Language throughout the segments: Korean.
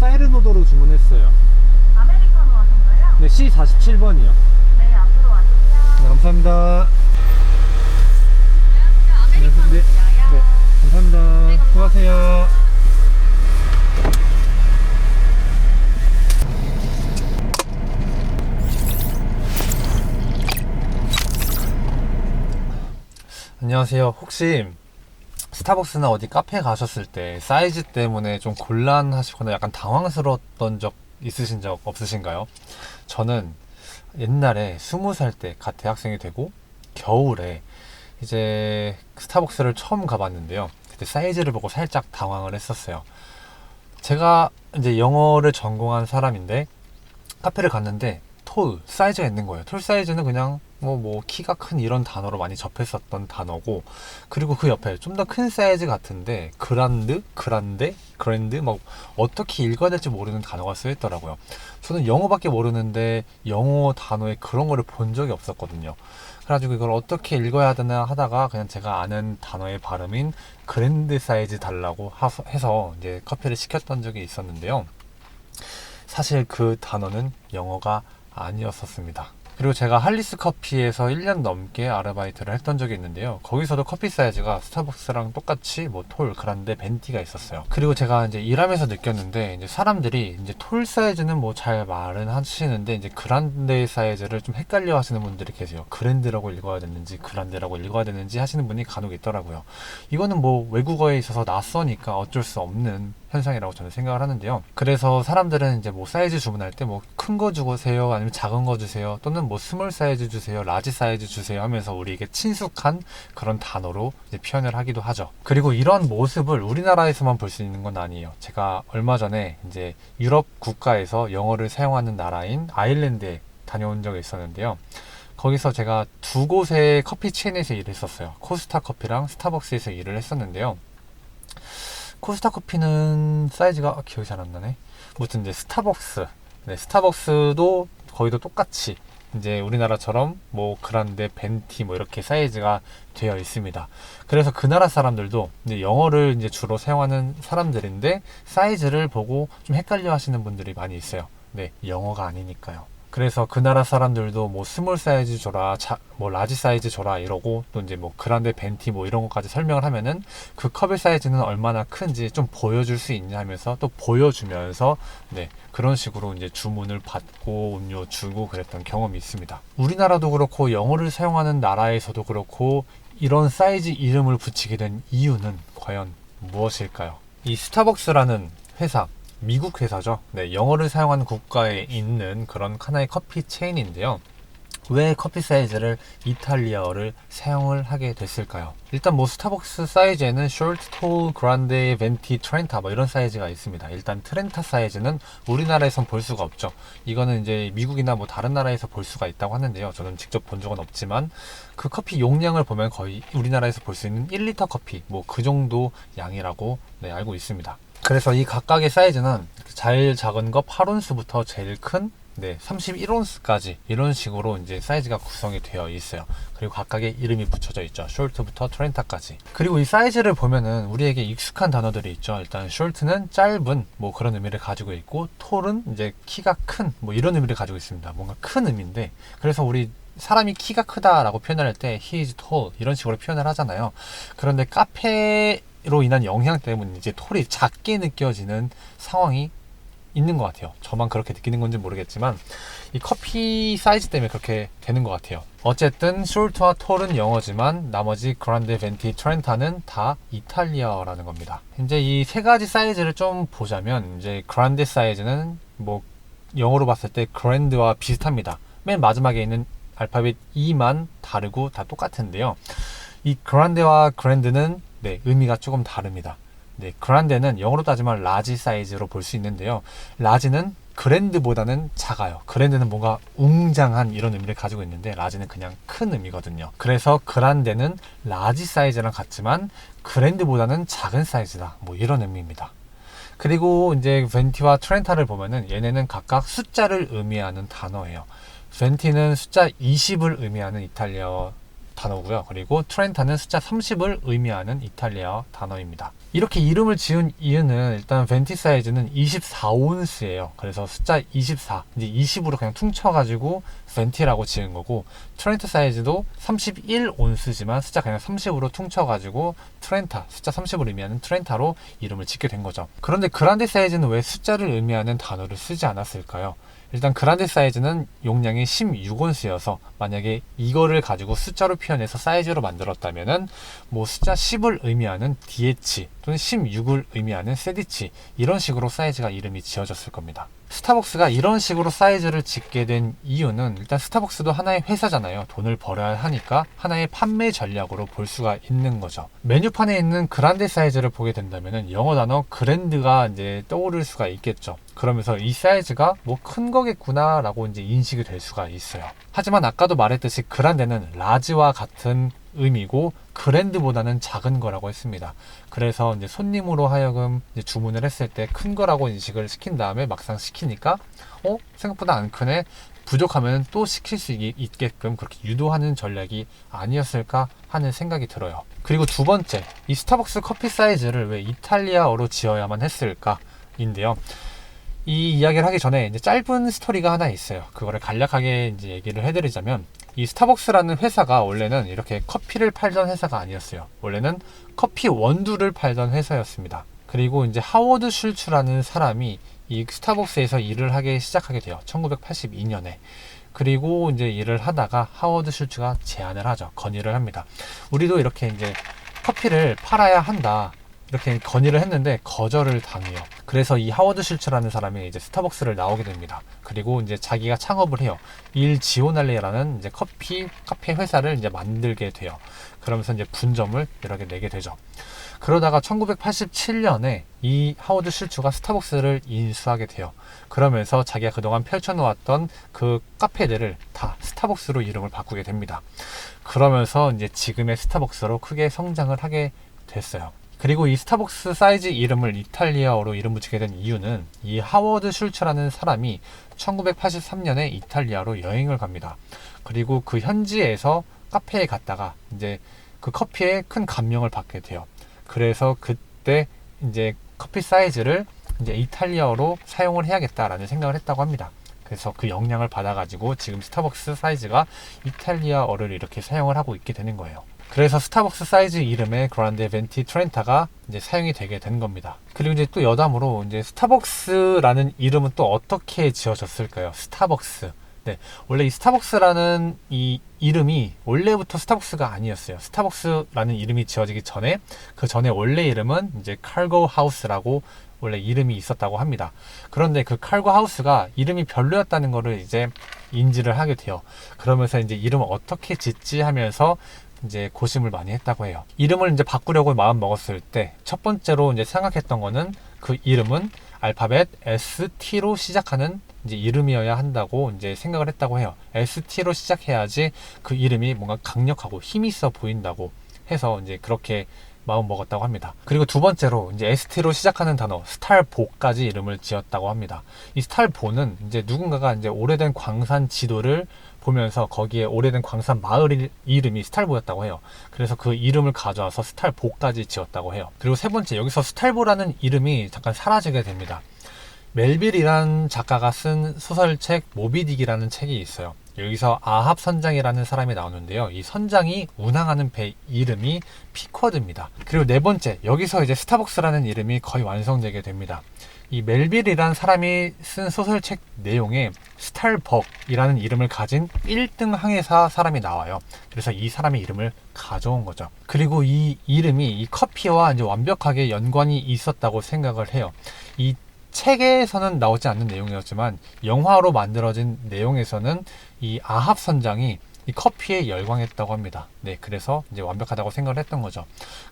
사이르노도로 주문했어요. 아메리카노 하신가요? 네, C47번이요. 네, 앞으로 와주세요. 네, 감사합니다. 아메리카노 네. 드려요. 네, 감사합니다. 수고하세요. 안녕하세요. 혹시 스타벅스나 어디 카페 가셨을 때 사이즈 때문에 좀 곤란하시거나 약간 당황스러웠던 적 있으신 적 없으신가요? 저는 옛날에 스무 살 때 갓 대학생이 되고 겨울에 이제 스타벅스를 처음 가봤는데요. 그때 사이즈를 보고 살짝 당황을 했었어요. 제가 이제 영어를 전공한 사람인데 카페를 갔는데 톨 사이즈가 있는 거예요. 톨 사이즈는 그냥 뭐, 뭐, 키가 큰 이런 단어로 많이 접했었던 단어고, 그리고 그 옆에 좀 더 큰 사이즈 같은데, 그란드? 그란데? 그랜드? 막, 어떻게 읽어야 될지 모르는 단어가 쓰여 있더라고요. 저는 영어밖에 모르는데, 영어 단어에 그런 거를 본 적이 없었거든요. 그래가지고 이걸 어떻게 읽어야 되나 하다가, 그냥 제가 아는 단어의 발음인 그랜드 사이즈 달라고 해서, 이제 커피를 시켰던 적이 있었는데요. 사실 그 단어는 영어가 아니었었습니다. 그리고 제가 할리스 커피에서 1년 넘게 아르바이트를 했던 적이 있는데요. 거기서도 커피 사이즈가 스타벅스랑 똑같이 뭐 톨, 그란데, 벤티가 있었어요. 그리고 제가 이제 일하면서 느꼈는데 이제 사람들이 이제 톨 사이즈는 뭐 잘 말은 하시는데 이제 그란데 사이즈를 좀 헷갈려 하시는 분들이 계세요. 그랜드라고 읽어야 되는지 그란데라고 읽어야 되는지 하시는 분이 간혹 있더라고요. 이거는 뭐 외국어에 있어서 낯서니까 어쩔 수 없는 현상이라고 저는 생각을 하는데요. 그래서 사람들은 이제 뭐 사이즈 주문할 때 뭐 큰 거 주세요, 아니면 작은 거 주세요, 또는 뭐 스몰 사이즈 주세요, 라지 사이즈 주세요 하면서 우리에게 친숙한 그런 단어로 표현을 하기도 하죠. 그리고 이런 모습을 우리나라에서만 볼 수 있는 건 아니에요. 제가 얼마 전에 이제 유럽 국가에서 영어를 사용하는 나라인 아일랜드에 다녀온 적이 있었는데요. 거기서 제가 두 곳의 커피 체인에서 일을 했었어요. 코스타 커피랑 스타벅스에서 일을 했었는데요. 코스타 커피는 사이즈가 기억이 잘 안 나네. 무튼 이제 스타벅스, 네, 스타벅스도 거의도 똑같이 이제 우리나라처럼 뭐 그란데 벤티 뭐 이렇게 사이즈가 되어 있습니다. 그래서 그 나라 사람들도 이제 영어를 이제 주로 사용하는 사람들인데 사이즈를 보고 좀 헷갈려 하시는 분들이 많이 있어요. 네, 영어가 아니니까요. 그래서 그 나라 사람들도 뭐 스몰 사이즈 줘라, 자, 뭐 라지 사이즈 줘라 이러고 또 이제 뭐 그란데 벤티 뭐 이런 것까지 설명을 하면은 그 컵의 사이즈는 얼마나 큰지 좀 보여줄 수 있냐 하면서 또 보여주면서 네 그런 식으로 이제 주문을 받고 음료 주고 그랬던 경험이 있습니다. 우리나라도 그렇고 영어를 사용하는 나라에서도 그렇고 이런 사이즈 이름을 붙이게 된 이유는 과연 무엇일까요? 이 스타벅스라는 회사 미국 회사죠. 네, 영어를 사용하는 국가에 있는 그런 하나의 커피 체인인데요. 왜 커피 사이즈를 이탈리아어를 사용을 하게 됐을까요? 일단 뭐 스타벅스 사이즈에는 short, tall, grande, venti, trenta 뭐 이런 사이즈가 있습니다. 일단 트렌타 사이즈는 우리나라에선 볼 수가 없죠. 이거는 이제 미국이나 뭐 다른 나라에서 볼 수가 있다고 하는데요. 저는 직접 본 적은 없지만 그 커피 용량을 보면 거의 우리나라에서 볼 수 있는 1리터 커피 뭐 그 정도 양이라고 네, 알고 있습니다. 그래서 이 각각의 사이즈는 제일 작은 거 8온스부터 제일 큰 네, 31온스까지 이런 식으로 이제 사이즈가 구성이 되어 있어요. 그리고 각각의 이름이 붙여져 있죠. 숄트부터 트렌타까지. 그리고 이 사이즈를 보면은 우리에게 익숙한 단어들이 있죠. 일단 숄트는 짧은 뭐 그런 의미를 가지고 있고 톨은 이제 키가 큰 뭐 이런 의미를 가지고 있습니다. 뭔가 큰 의미인데 그래서 우리 사람이 키가 크다라고 표현할 때 he is tall 이런 식으로 표현을 하잖아요. 그런데 카페 로 인한 영향 때문에 이제 톨이 작게 느껴지는 상황이 있는 것 같아요. 저만 그렇게 느끼는 건지 모르겠지만 이 커피 사이즈 때문에 그렇게 되는 것 같아요. 어쨌든 숄트와 톨은 영어지만 나머지 그란데, 벤티, 트렌타는 다 이탈리아어라는 겁니다. 이제 이 세 가지 사이즈를 좀 보자면 이제 그란데 사이즈는 뭐 영어로 봤을 때 그랜드와 비슷합니다. 맨 마지막에 있는 알파벳 E만 다르고 다 똑같은데요. 이 그란데와 그랜드는 네, 의미가 조금 다릅니다. 네, 그란데는 영어로 따지면 라지 사이즈로 볼 수 있는데요. 라지는 그랜드보다는 작아요. 그랜드는 뭔가 웅장한 이런 의미를 가지고 있는데 라지는 그냥 큰 의미거든요. 그래서 그란데는 라지 사이즈랑 같지만 그랜드보다는 작은 사이즈다. 뭐 이런 의미입니다. 그리고 이제 벤티와 트렌타를 보면은 얘네는 각각 숫자를 의미하는 단어예요. 벤티는 숫자 20을 의미하는 이탈리아어 단어고요. 그리고 트렌타는 숫자 30을 의미하는 이탈리아 단어입니다. 이렇게 이름을 지은 이유는 일단 벤티 사이즈는 24온스예요. 그래서 숫자 24, 이제 20으로 그냥 퉁쳐가지고 벤티라고 지은 거고 트렌트 사이즈도 31온스지만 숫자 그냥 30으로 퉁쳐가지고 트렌타, 숫자 30을 의미하는 트렌타로 이름을 짓게 된 거죠. 그런데 그란데 사이즈는 왜 숫자를 의미하는 단어를 쓰지 않았을까요? 일단 그란데 사이즈는 용량이 16온스여서 만약에 이거를 가지고 숫자로 표현해서 사이즈로 만들었다면은 뭐 숫자 10을 의미하는 DH 또는 16을 의미하는 세디치 이런 식으로 사이즈가 이름이 지어졌을 겁니다. 스타벅스가 이런 식으로 사이즈를 짓게 된 이유는 일단 스타벅스도 하나의 회사잖아요. 돈을 벌어야 하니까 하나의 판매 전략으로 볼 수가 있는 거죠. 메뉴판에 있는 그란데 사이즈를 보게 된다면 영어 단어 그랜드가 이제 떠오를 수가 있겠죠. 그러면서 이 사이즈가 뭐 큰 거겠구나라고 이제 인식이 될 수가 있어요. 하지만 아까도 말했듯이 그란데는 라지와 같은 의미고 그랜드보다는 작은 거라고 했습니다. 그래서 이제 손님으로 하여금 이제 주문을 했을 때 큰 거라고 인식을 시킨 다음에 막상 시키니까 어 생각보다 안 크네 부족하면 또 시킬 수 있- 있게끔 그렇게 유도하는 전략이 아니었을까 하는 생각이 들어요. 그리고 두 번째 이 스타벅스 커피 사이즈를 왜 이탈리아어로 지어야만 했을까인데요. 이 이야기를 하기 전에 이제 짧은 스토리가 하나 있어요. 그거를 간략하게 이제 얘기를 해드리자면 이 스타벅스라는 회사가 원래는 이렇게 커피를 팔던 회사가 아니었어요. 원래는 커피 원두를 팔던 회사였습니다. 그리고 이제 하워드 슐츠라는 사람이 이 스타벅스에서 일을 하기 시작하게 돼요. 1982년에. 그리고 이제 일을 하다가 하워드 슐츠가 제안을 하죠. 건의를 합니다. 우리도 이렇게 이제 커피를 팔아야 한다. 이렇게 건의를 했는데 거절을 당해요. 그래서 이 하워드 슐츠라는 사람이 이제 스타벅스를 나오게 됩니다. 그리고 이제 자기가 창업을 해요. 일 지오날레라는 이제 커피 카페 회사를 이제 만들게 돼요. 그러면서 이제 분점을 여러 개 내게 되죠. 그러다가 1987년에 이 하워드 슐츠가 스타벅스를 인수하게 돼요. 그러면서 자기가 그동안 펼쳐놓았던 그 카페들을 다 스타벅스로 이름을 바꾸게 됩니다. 그러면서 이제 지금의 스타벅스로 크게 성장을 하게 됐어요. 그리고 이 스타벅스 사이즈 이름을 이탈리아어로 이름 붙이게 된 이유는 이 하워드 슐츠라는 사람이 1983년에 이탈리아로 여행을 갑니다. 그리고 그 현지에서 카페에 갔다가 이제 그 커피에 큰 감명을 받게 돼요. 그래서 그때 이제 커피 사이즈를 이제 이탈리아어로 사용을 해야겠다라는 생각을 했다고 합니다. 그래서 그 영향을 받아가지고 지금 스타벅스 사이즈가 이탈리아어를 이렇게 사용을 하고 있게 되는 거예요. 그래서 스타벅스 사이즈 이름의 그란데 벤티 트렌타가 이제 사용이 되게 된 겁니다. 그리고 이제 또 여담으로 이제 스타벅스라는 이름은 또 어떻게 지어졌을까요? 스타벅스. 네, 원래 이 스타벅스라는 이 이름이 원래부터 스타벅스가 아니었어요. 스타벅스라는 이름이 지어지기 전에 그 전에 원래 이름은 이제 칼고 하우스라고 원래 이름이 있었다고 합니다. 그런데 그 칼고 하우스가 이름이 별로였다는 거를 이제 인지를 하게 돼요. 그러면서 이제 이름을 어떻게 짓지 하면서 이제 고심을 많이 했다고 해요. 이름을 이제 바꾸려고 마음 먹었을 때 첫 번째로 이제 생각했던 거는 그 이름은 알파벳 ST로 시작하는 이제 이름이어야 한다고 이제 생각을 했다고 해요. ST로 시작해야지 그 이름이 뭔가 강력하고 힘 있어 보인다고 해서 이제 그렇게 마음 먹었다고 합니다. 그리고 두 번째로 이제 ST로 시작하는 단어 스탈보까지 이름을 지었다고 합니다. 이 스탈보는 이제 누군가가 이제 오래된 광산 지도를 보면서 거기에 오래된 광산 마을 일- 이름이 스탈보였다고 해요. 그래서 그 이름을 가져와서 스탈보까지 지었다고 해요. 그리고 세 번째 여기서 스탈보라는 이름이 잠깐 사라지게 됩니다. 멜빌이라는 작가가 쓴 소설책 모비딕이라는 책이 있어요. 여기서 아합 선장이라는 사람이 나오는데요. 이 선장이 운항하는 배 이름이 피쿼드입니다. 그리고 네 번째, 여기서 이제 스타벅스라는 이름이 거의 완성되게 됩니다. 이 멜빌이라는 사람이 쓴 소설책 내용에 스탈벅이라는 이름을 가진 1등 항해사 사람이 나와요. 그래서 이 사람의 이름을 가져온 거죠. 그리고 이 이름이 이 커피와 이제 완벽하게 연관이 있었다고 생각을 해요. 이 책에서는 나오지 않는 내용이었지만 영화로 만들어진 내용에서는 이 아합 선장이 이 커피에 열광했다고 합니다. 네, 그래서 이제 완벽하다고 생각을 했던 거죠.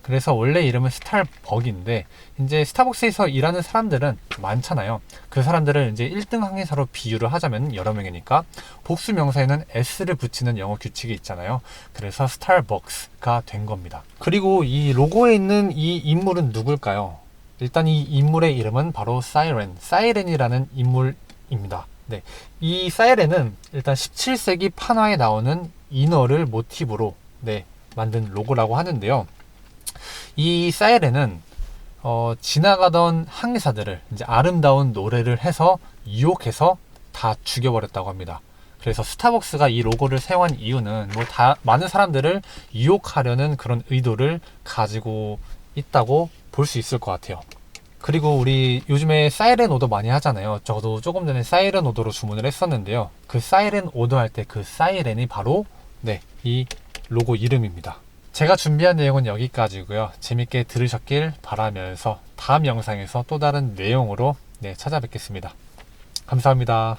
그래서 원래 이름은 스타벅인데 이제 스타벅스에서 일하는 사람들은 많잖아요. 그 사람들을 이제 1등 항해사로 비유를 하자면 여러 명이니까 복수 명사에는 s를 붙이는 영어 규칙이 있잖아요. 그래서 스타벅스가 된 겁니다. 그리고 이 로고에 있는 이 인물은 누굴까요? 일단 이 인물의 이름은 바로 사이렌, 사이렌이라는 인물입니다. 네. 이 사이렌은 일단 17세기 판화에 나오는 인어를 모티브로 네, 만든 로고라고 하는데요. 이 사이렌은 어, 지나가던 항해사들을 이제 아름다운 노래를 해서 유혹해서 다 죽여버렸다고 합니다. 그래서 스타벅스가 이 로고를 사용한 이유는 뭐 다 많은 사람들을 유혹하려는 그런 의도를 가지고 있다고 볼 수 있을 것 같아요. 그리고 우리 요즘에 사이렌 오더 많이 하잖아요. 저도 조금 전에 사이렌 오더로 주문을 했었는데요. 그 사이렌 오더 할 때 그 사이렌이 바로 네, 이 로고 이름입니다. 제가 준비한 내용은 여기까지고요. 재밌게 들으셨길 바라면서 다음 영상에서 또 다른 내용으로 네, 찾아뵙겠습니다. 감사합니다.